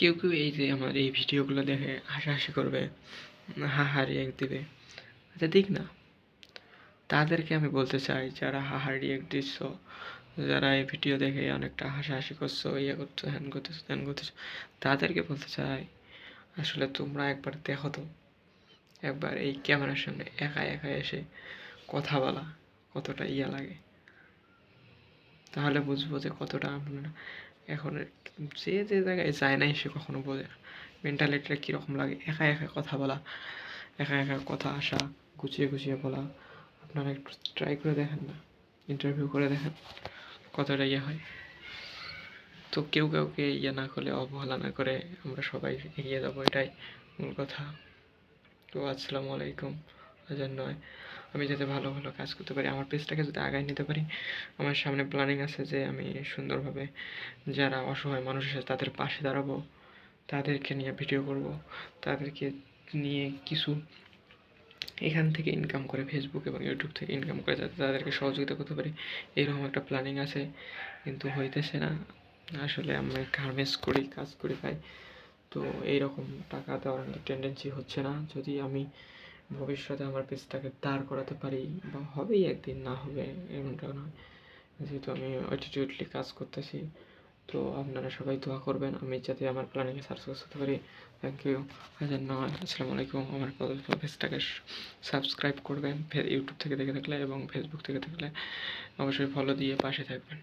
কেউ কেউ এই যে আমার এই ভিডিওগুলো দেখে হাসাহাসি করবে হাহা রিয়েক্ট দেবে। আচ্ছা দিক না। তাদেরকে আমি বলতে চাই, যারা হাহা রিয়েক্ট দিচ্ছ, যারা এই ভিডিও দেখে অনেকটা হাসাহাসি করছ ইয়ে করছ, হ্যান করতেছো, ত্যান করতেছো, তাদেরকে বলতে চাই, আসলে তোমরা একবার দেখো তো। একবার এই ক্যামেরার সামনে একা একা এসে কথা বলা, কতটা ইয়া লাগে। তাহলে বুঝব যে কতটা আপনারা এখন যে যে জায়গায় যায় নাই সে কখনো বোঝে না। মেন্টালিটিটা কীরকম লাগে? একা একা কথা বলা, একা একা কথা আসা, গুছিয়ে গুছিয়ে বলা, আপনারা একটু ট্রাই করে দেখেন না ইন্টারভিউ করে দেখেন কতটা ইয়ে হয়। তো কেউ কাউকে ইয়ে না করলে অবহেলা না করে আমরা সবাই এগিয়ে যাব, এটাই মূল কথা। তো আসসালামু আলাইকুম। হাজার নয়। আমি যাতে ভালো ভালো কাজ করতে পারি, আমার পেজটাকে যাতে আগায় নিতে পারি। আমার সামনে প্ল্যানিং আছে যে আমি সুন্দরভাবে যারা অসহায় মানুষ আছে তাদের পাশে দাঁড়াবো, তাদেরকে নিয়ে ভিডিও করব, তাদেরকে নিয়ে কিছু এখান থেকে ইনকাম করে ফেসবুক এবং ইউটিউব থেকে ইনকাম করে যাতে তাদেরকে সহযোগিতা করতে পারি। এরকম একটা প্ল্যানিং আছে, কিন্তু হইতেছে না। আসলে আমি গার্মেন্টস করি, কাজ করি খাই তো এইরকম টাকা দেওয়ার টেন্ডেন্সি হচ্ছে না। যদি আমি ভবিষ্যতে আমার পেজটাকে দাঁড় করাতে পারি বা হবেই একদিন, না হবে এমনটা নয়। যেহেতু আমি অ্যাটিটিউডলি কাজ করতেছি, তো আপনারা সবাই দোয়া করবেন, আমি যাতে আমার প্ল্যানিংয়ে সাকসেস হতে পারি। থ্যাংক ইউ হাজার নয় আসসালামু আলাইকুম। আমার পেজটাকে সাবস্ক্রাইব করবেন ইউটিউব থেকে দেখে থাকলে এবং ফেসবুক থেকে থাকলে অবশ্যই ফলো দিয়ে পাশে থাকবেন।